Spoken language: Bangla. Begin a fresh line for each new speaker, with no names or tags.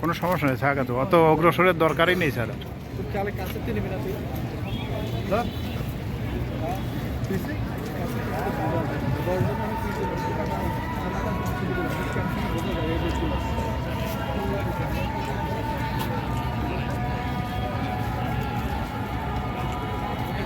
কোনো সমস্যা নেই থাকা তো অত অগ্রসরের দরকারই নেই স্যার।
কাছে